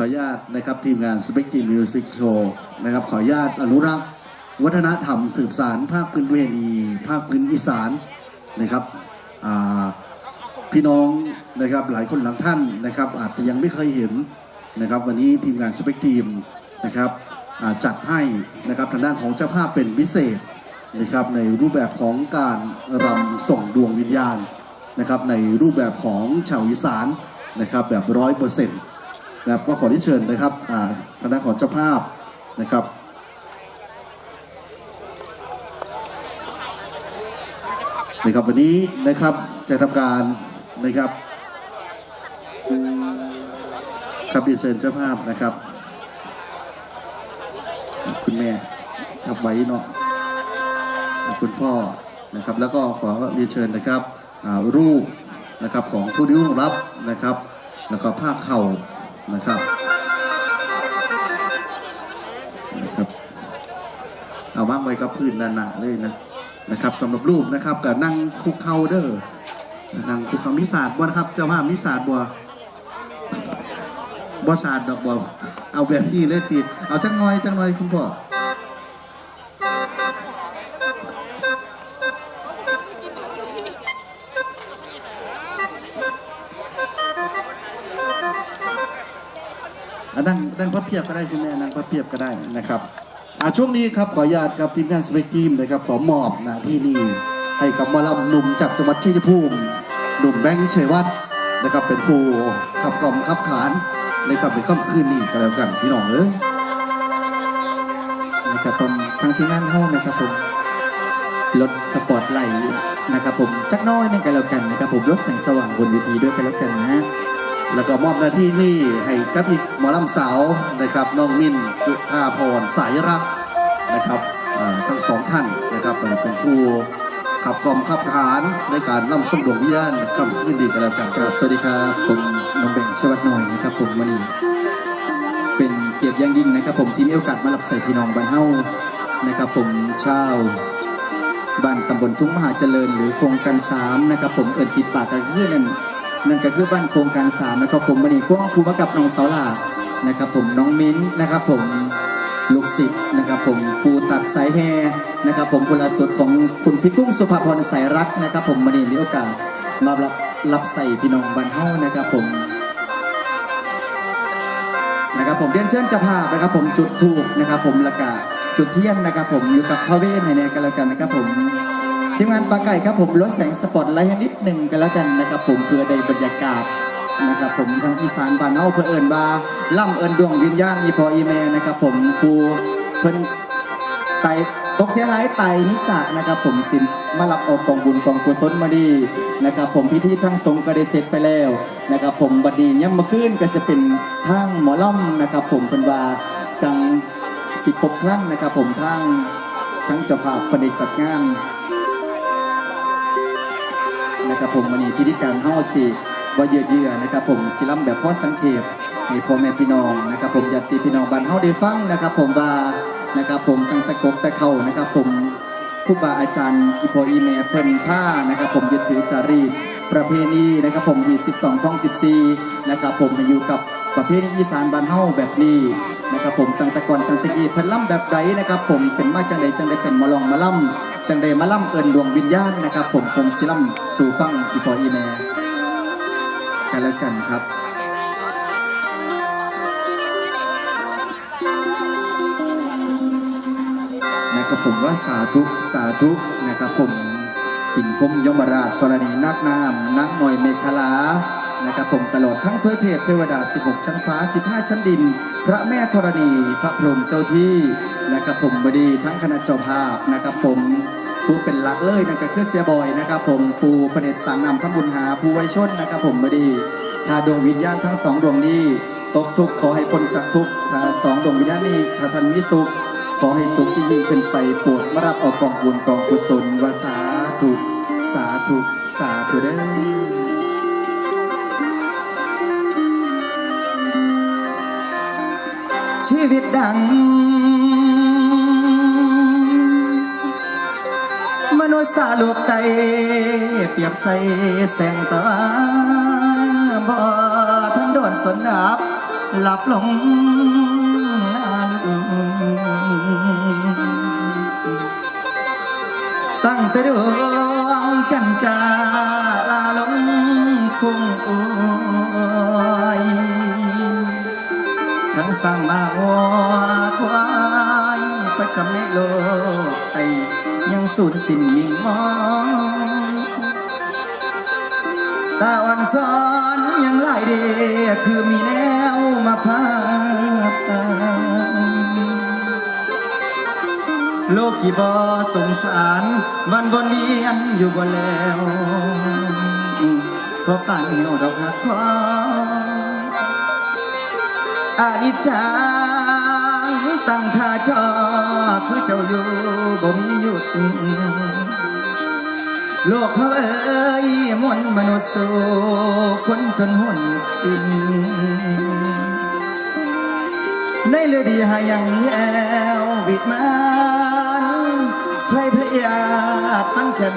ออนุญาตนะครับทีมงาน s p e c t i v e Music Show นะครับขออนุญาตอนุรักษ์วัฒนธรรมสืบสารภาคพื้นเวณีภาคพื้นอีสานนะครับพี่น้องนะครับหลายคนหลังท่านนะครับ อาจจะยังไม่เคยเห็นนะครับ วันนี้ทีมงาน s p e c t i v e นะครับจัดให้นะครับทางด้านของเจ้าภาพเป็นพิเศษนะครับในรูปแบบของการรำส่งดวงวิญญาณนะครับในรูปแบบของชาวอีสานนะครับแบบร้อยเปอร์เซ็นต์ นะครับก็ขอที่เชิญนะครับคณะของเจ้าภาพนะครับนะครับวันนี้นะครับจะทำการนะครับครับเรียนเชิญเจ้าภาพนะครับ คุณแม่ครับไว้เนาะคุณพ่อนะครับ แล้วก็ขอเรียนเชิญนะครับรูปนะครับของผู้ที่ร่วงรับนะครับ แล้วก็ภาพเข่า นะครับนะครับ เอาวางไว้กับพื้นหนาๆเลยนะนะครับสำหรับรูปนะครับกับนั่งคุกเข่าเด้อนั่งคุกเข่ามิสาดบ่นะครับเจ้าภาพมิสาดบัวบ่สาดดอกบัวเอาแบบนี้เลยติด เอาจังน้อยจังน้อยคุณพ่อ พับเพียบก็ได้คุณแม่นั่งพับเพียบก็ได้นะครับอะช่วงนี้ครับขออนุญาตครับทีมงานสเปกทีมนะครับขอมอบหน้าที่นี้ให้กับมอลำหนุ่มจากจังหวัดชัยภูมิหนุ่มแบงค์เฉยวัฒน์นะครับเป็นผู้ขับกล่อมขับขานนะครับในค่ำคืนนี้ก็แล้วกันพี่น้องเอ้ยนะครับผมทางที่งานห้องนะครับผมรถสปอร์ตไลท์นะครับผมจักน้อยนึงกันแล้วกันนะครับผมรถแสงสว่างบนเวทีด้วยกันแล้วกันนะ แล้วก็มอบหน้าที่นี้ให้กับอีกหมอลำสาวนะครับน้องมินจุธาพรสายรักนะครับทั้งสองท่านนะครับเป็นผู้ขับกล่อมขับขานในการนำส่งดวงวิญญาณค่ำคืนดีกันแล้วกันสวัสดีครับผมน้องแบงค์ชวัดหน่อยนะครับผมวันนี้เป็นเกียรติอย่างยิ่งนะครับ ผมที่มีโอกาสมารับใส่พี่น้องบ้านเฮานะครับ ผมชาวบ้านตำบลทุ่งมหาเจริญ หรือโครงการสามนะครับ ผมเอิญปิดปากกันคือนั่น นั่นก็คือบ้านโครงการสามนะครับผมวันนี้ก็ครูมากับน้องเสาหลานะครับผมน้องมิ้นนะครับผมลูกศิษย์นะครับผมครูตัดสายแฮนะครับผมพลสุดของคุณพี่กุ้งสุภาพรสายรักนะครับ ผมวันนี้มีโอกาสมารับรับใส่พี่น้องบันเฮานะครับผมนะครับผมเรียนเชิญจ้าภาพนะครับผมจุดถูกนะครับผมละกาจุดเทียนนะครับผมอยู่กับพระเวทให้แน่กันแล้วกันนะครับผม ทีมงานปลาไก่ครับผมลดแสงสปอตไลท์นิดหนึ่งกันแล้วกันนะครับผมเพื่อได้บรรยากาศนะครับผมทางอีสานบ้านเฮาเพื่อเอิญบาล่ำเอิญดวงวิญญาณอีพออีเมนะครับผมครูเพิ่นไตตกเสียหายไตนิจักนะครับผมสินมารับเอากองบุญกองกุศลมาดีนะครับผมพิธีทั้งสงก็ได้เสร็จไปแล้วนะครับผมบัดนี้ย่ำมาขึ้นก็จะเป็นทางหมอล่ำนะครับผมเป็นว่าจังสิครบครั้งนะครับผมทางทั้งเจ้าภาพประเดจัดงาน นะครับผมวันนี้พิธีการเฮาสิว่เยือเยือนะครับผมสิลัมแบบพ่อสังเขปให้พ่อแม่พี่น้องนะครับผมญาติพี่น้องบ้านเฮาได้ฟังนะครับผมว่านะครับผมตั้งแต่กกแต่เข่านะครับผมครูบาอาจารย์อีพออีแม่เพิ่นผ้านะครับผมยึดถือจารีต ประเพณีนะครับผมที่12ของ14นะครับผมอยู่กับประเพณีอีสานบ้านเฮาแบบนี้นะครับผมตั้งแต่ก่อนตั้งแต่กี้เพิ่นล่ำแบบใดนะครับผมเป็นมาจังใดจังใดเป็นมาลองมาล่ำจังใดมาล่ำเอิญดวงวิญญาณนะครับผมผมสิล่ำสู่ฟังอีพออีแม่กันแล้วกันครับนะครับผมว่าสาธุสาธุนะครับผม ปิ่นพรมยมราชธรณีนักนามนักหน่อยเมฆลานะครับผมตลอดทั้งถ้วยเทพเทวดา 16 ชั้นฟ้า 15 ชั้นดิน พระแม่ธรณีพระพรหมเจ้าที่นะครับผมบดีทั้งคณะเจ้าภาพนะครับผมผู้เป็นหลักเลยนั่นก็คือเสียบอยนะครับผมผู้พระเนสางนำทำบุญหาผู้ไวชนนะครับผมบดีถ้าดวงวิญญาณทั้งสองดวงนี้ตกทุกข์ขอให้พ้นจากทุกข์ถ้าสองดวงวิญญาณนี้ถ้าท่านมีสุขขอให้สุขที่ยิ่งขึ้นไปโปรดมารับเอากองบุญกองกุศลวาสา ธุ สาธุ สาธุเด้อชีวิตดัง มนุษย์สาโลกไตเปรียบใสแสงตาบ่ทันโดนสนดับ หลับลงลาลืมตั้งแต่ดวง จาลาลงคงโอยทั้งสร้างมาอควายประจำในโลกไอยังสูญสิ้นมิงมองตาอ่อนซ้อนยังหลายเดคือมีแนวมาพาไป โลกกี่บ่สงสารวันวนเวียนอยู่บ่แล้วเพราะป่านเหี่ยวดอกหักพออานิจจังตั้งท่าจอคือเจ้าอยู่บ่มีหยุดโลกเขาเอ้ยมวลมนุษย์สู่คนจนหุ่นสิ้นในเรือดีหายังแยววิดมัน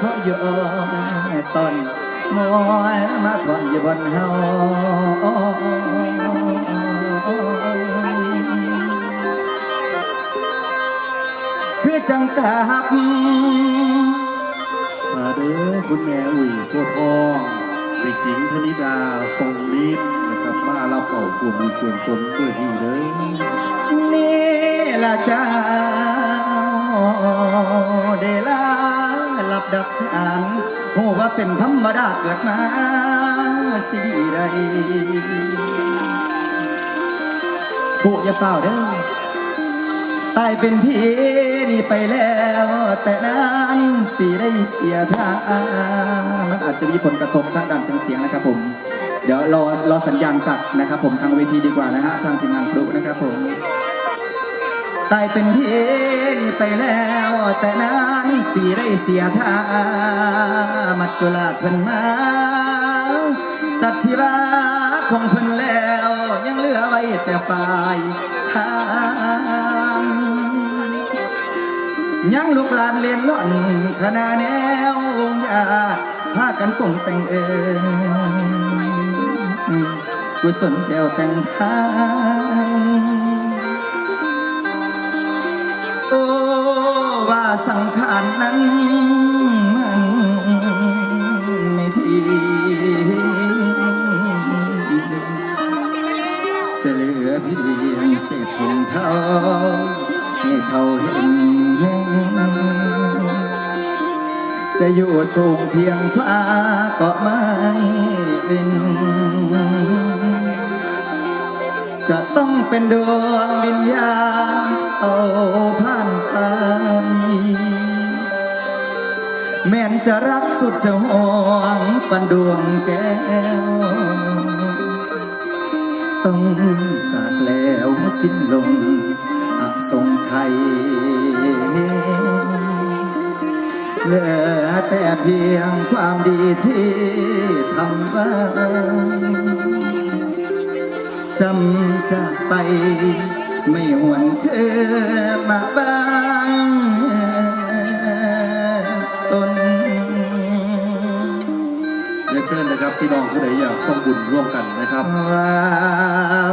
ขนเขาอยู่ตอนมอยมาถอนอยู่บนเฮาคือจังกับมาเด้อคุณแม่อุ่ยโคตรทองเด็กหญิงธนิดาทรงฤทธิ์นะครับมารับเอาควบมีควรชนด้วยดีเด้อนี่ละเจ้าเดลา ลับดับขันโอ้ว่าเป็นธรรมดาเกิดมาสิใดผู้อย่าเปล่าเด้อตายเป็นพี่นี่ไปแล้ว แต่นั้นปีได้เสียท่ามันอาจจะมีผลกระทบทางด้านของเสียงนะครับผม เดี๋ยวรอรอสัญญาณจัดนะครับผมทางเวทีดีกว่านะฮะ ทางทีมงานครุนะครับผม ตายเป็นเพนี่ไปแล้ว แต่นั้นปีได้เสียท่ามัจจุราชเพิ่นมา ตัดชีวาของเพิ่นแล้ว ยังเหลือไว้แต่ปลายทางยังลูกหลานเรียนล่อนขนาแนววงญาติพากันปรุงแต่งเองกุศลแก้วแต่งทาง สังขารนั้นมันไม่ทีจะเหลือเพียงเศษถุงเท้าให้เขาเห็น จะอยู่สูงเพียงฟ้าก็ไม่เป็นจะต้องเป็นดวงวิญญาณเอาผ่า แม้นจะรักสุดจะห่วงปันดวงแก้ว ต้องจากแล้วสิ้นลงอับทรงไทยเหลือแต่เพียงความดีที่ทำไว้จำจากไปไม่หวนคืนมาบ้าง พี่น้องผู้ใดอยากส่งบุญร่วมกันนะครับ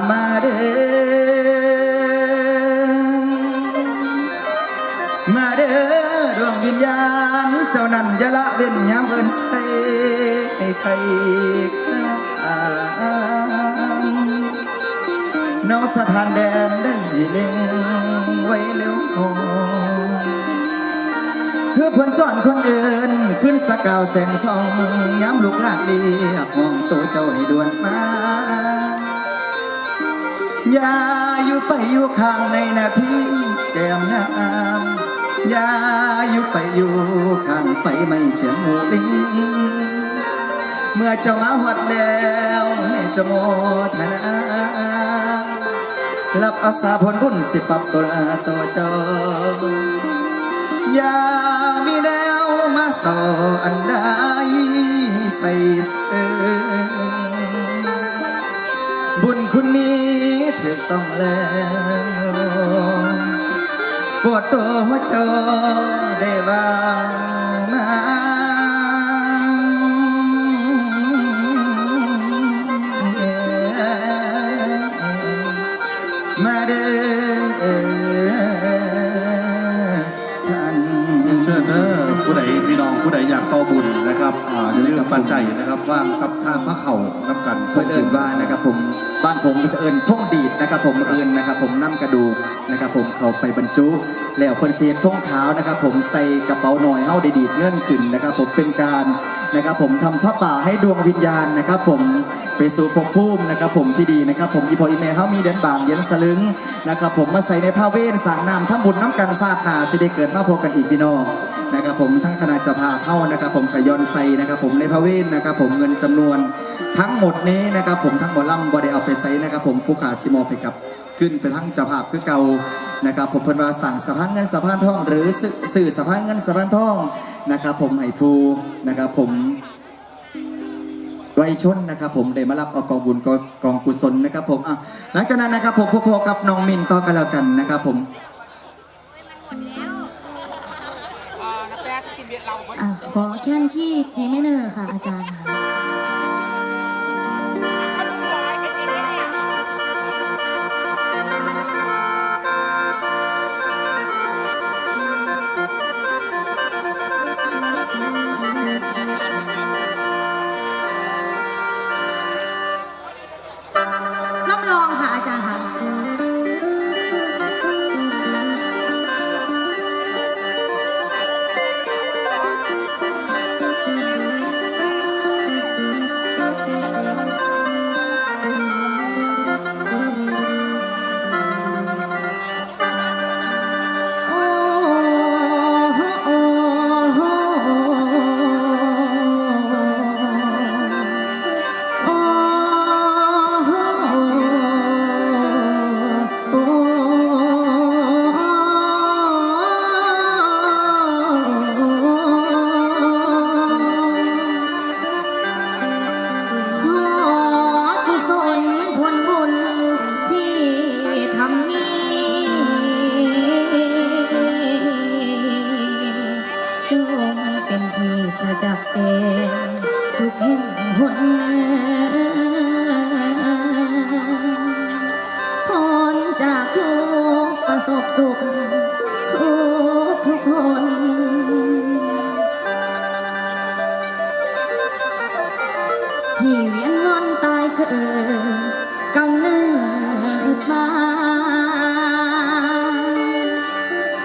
มาเด้มาเด้อดวงวิญญาณ เจ้านั้นยาละเว้นยามเอินใส่ใครข้างสถานแดนได้เล็งไว้เร็วหอ คือเพื่อนจอนคนอื่น ขึ้นสกาวแสงส่องย้ำลูกลานเรียกห้องตัวเจ้าให้ด่วนมาอย่าอยู่ไปอยู่ข้างในนาทีแก้มน้ำอย่าอยู่ไปอยู่ข้างไปไม่เขียนหมูลิงเมื่อเจ้ามาหดแล้วให้เจ้าโมทนารับอาสาผลบุญสิปับตัวลาตัวเจ้าอย่า มาสออันใดใส่เสริมบุญคุณนี้ถูกต้องแล้วปวดตัวหัวจอได้บ้าง ผู้ใดอยากต่อบุญนะครับอ่าอย่าลืมปัจจัยนะครับว่างกับทานพระเข่าน้ำกันเพิ่นเอินว่านะครับผมบ้านผมก็จะเอินท่องดีดนะครับ ผมเอินนะครับ ผมนั่กระดูกนะครับ ผมเข้าไปบรรจุ แล้วเพิ่นเสียท่องขาวนะครับ ผมใส่กระเป๋าหน่อยเฮาได้ดีดเงื่อนขึ้นนะครับ ผมเป็นการนะครับผมทำพระป่าให้ดวงวิญญาณนะครับผมไปสู่ภพภูมินะครับผมที่ดีนะครับผมอีพออีเมเฮามีเดือนบางเดือนสลึงนะครับผมมาใส่ในผ้าเวทสางน้ำทำบุญน้ำกันศาสนาสิได้เกิดมาพบกันอีกพี่น้องนะครับผมทั้งคณะจ้าภาพเฮานะครับผมขยอนใส่นะครับผมในพระเวทนะครับผมเงินจำนวนทั้งหมดนี้นะครับผมทั้งหมอลำบอได้เอาไปใส่นะครับผมผู้ขาซิมอไปกับขึ้นไปทั้งจ้าภาพคือเก่า นะครับผมเพิ่นว่าสั่งสะพานเงินสะพานทอง หรือสื่อสื่อสะพานเงินสะพานทองนะครับผมให้ทูนะครับผมไวยชนนะครับผมได้มารับเอากองบุญกองกองกุศลนะครับผมอะหลังจากนั้นนะครับผมพบกับน้องมินต่อกันแล้วกันนะครับผมอะขอแค่นที่จีไม่เนอร์ค่ะอาจารย์ค่ะ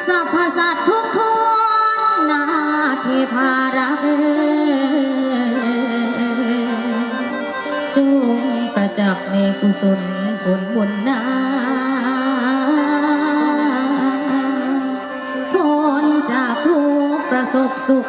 สัพพสัตทุกพวงนาเทพารักจงประจักษ์ในกุศลผลบุญนาพ้นจากทุกประสบสุข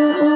ง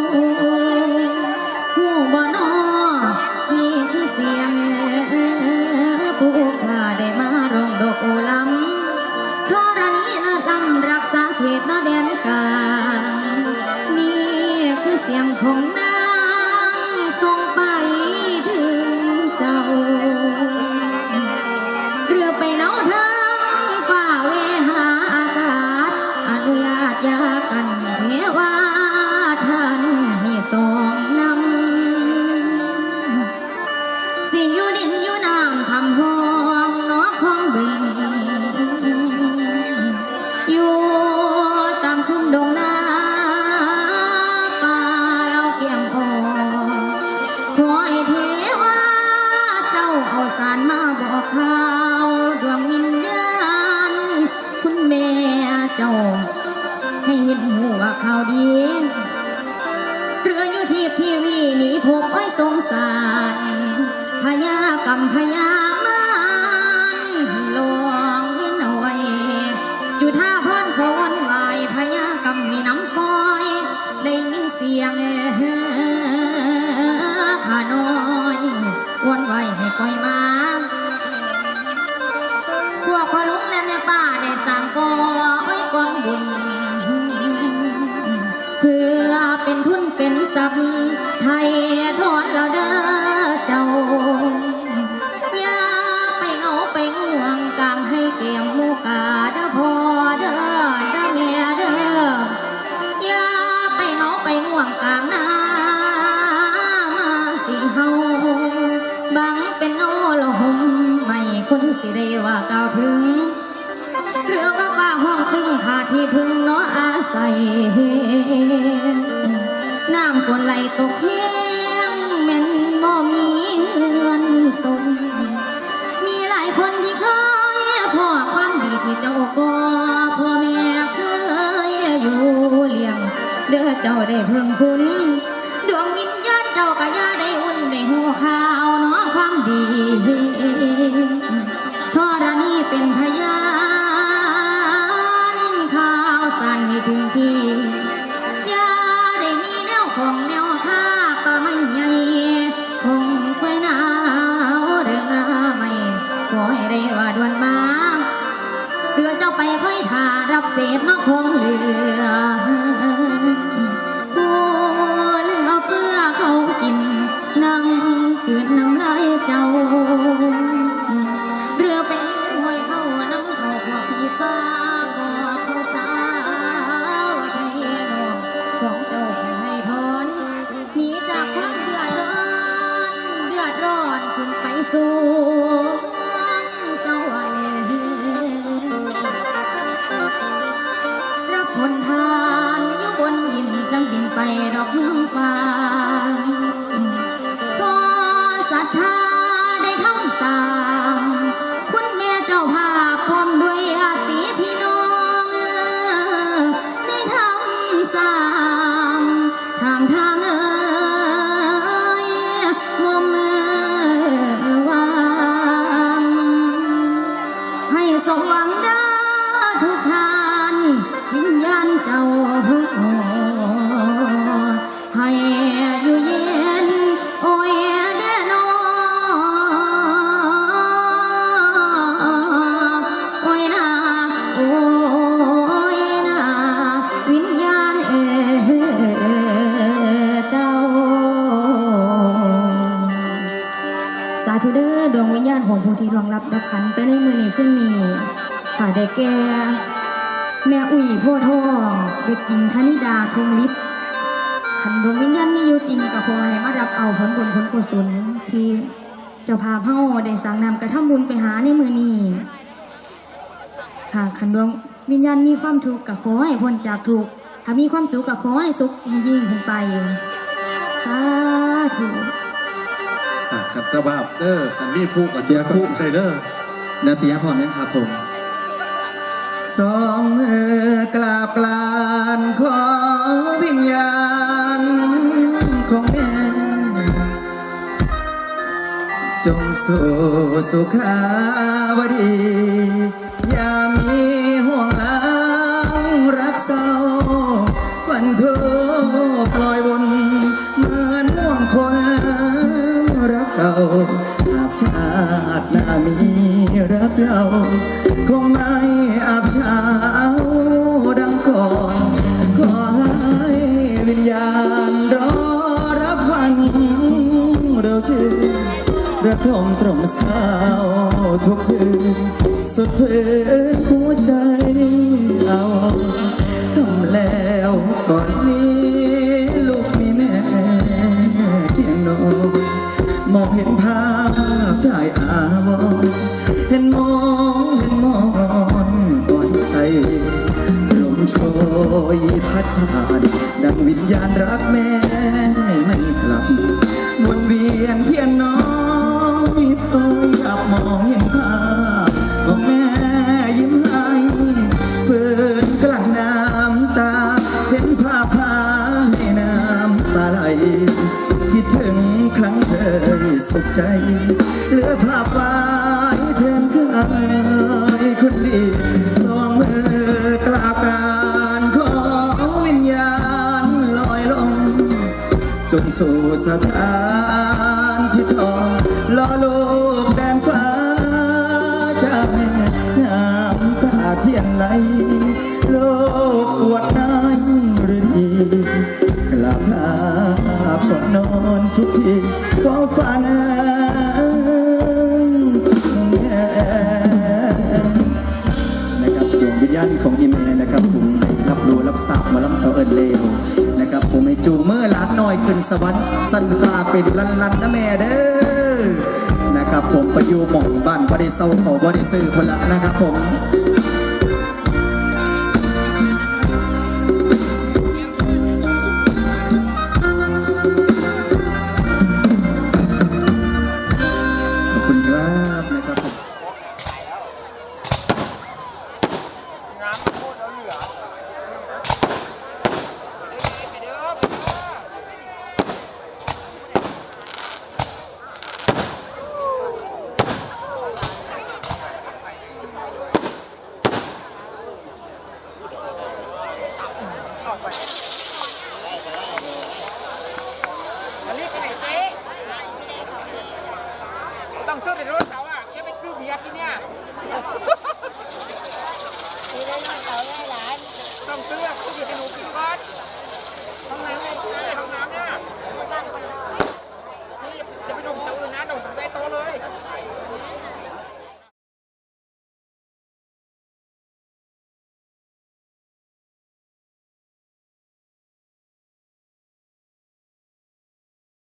ย์ไทยทอนแล้วเด้อเจ้า อย่าไปเหงาไปง่วงกลางให้เกียมลูกกาเด้อพ่อเด้อเด้อแม่เด้อ อย่าไปเหงาไปง่วงกลางนามาสิเฮาบังเป็นเงาละหมไม่คนสิได้ว่ากล่าวถึงเรือว่าว่าห้องตึงขาที่พึ่งเนาะอาศัย น้ำฝนไหลตกเคียงแม่นบ่มีเงินสมมีหลายคนที่เคยพ่อความดีที่เจ้าก็พ่อแม่เคยอยู่เลี้ยงเด้อเจ้าได้เพิ่งคุณ หารับเศษนอกคงเหลือผู้เหลือเพื่อเขากินนั่งเกิดน้ำลายเจ้า จังบินไปดอกเมือง ได้แก่ แม่อุ่ยโพธิ์ทองเด็กหญิงธนิดาพงฤทธิ์ขันดวงวิญญาณมีอยู่จริงก็ขอให้มารับเอาผลบุญผลกุศลที่เจ้าภาพเฮาได้สร้างนำกระทำบุญไปหาในมือนี้หากขันดวงวิญญาณมีความทุกข์ก็ขอให้พ้นจากทุกข์ถ้ามีความสุขก็ขอให้สุขยิ่งขึ้นไปสาธุขันตะบาบเด้อขันมีผู้กับเจียคู่ไดเด้อนาตียพร้อมยังครับผม สองมือกราบกลานขอวิญญาณของแม่ จงสู่สุขาวดี อย่ามี เราคงไม่อาบเช้าดังก่อน ขอให้วิญญาณรอรับวันเราชื่นระทมตรมเศร้าทุกคืนสุดฝืนหัวใจเราทำแล้วก่อนนี้านดังวิญญาณรักแม่ไม่กลับวนเวียนเทียนน้อยต้องอยากมองเห็นภาพของแม่ยิ้มให้เพื่อนกลั่นน้ำตา เห็นภาพพาให้น้ำตาไหลคิดถึงครั้งเคยสุขใจ เหลือภาพไว้แทนกายคนดี งสู่สถานที่ทองล่อโลกแดนฟ้าจาแม่น้ำตาเทียนไหลโลกปวดน้ายรือดีกลับภาพก่อนนอนทุกทีก็ฝันนะครับดวงวิญญาณของอีเมนะครับคุณ ครับรู้รับสาบมาล้ำเตอเอินเลวนะครับผมให้จูเมื่อหลานน้อยขึ้นสวรรค์สันตาเป็นลันลันนะแม่เด้อนะครับผมไปอยู่หม่องบ้านบริเศร้าเขาบริซื้อคนละนะครับผม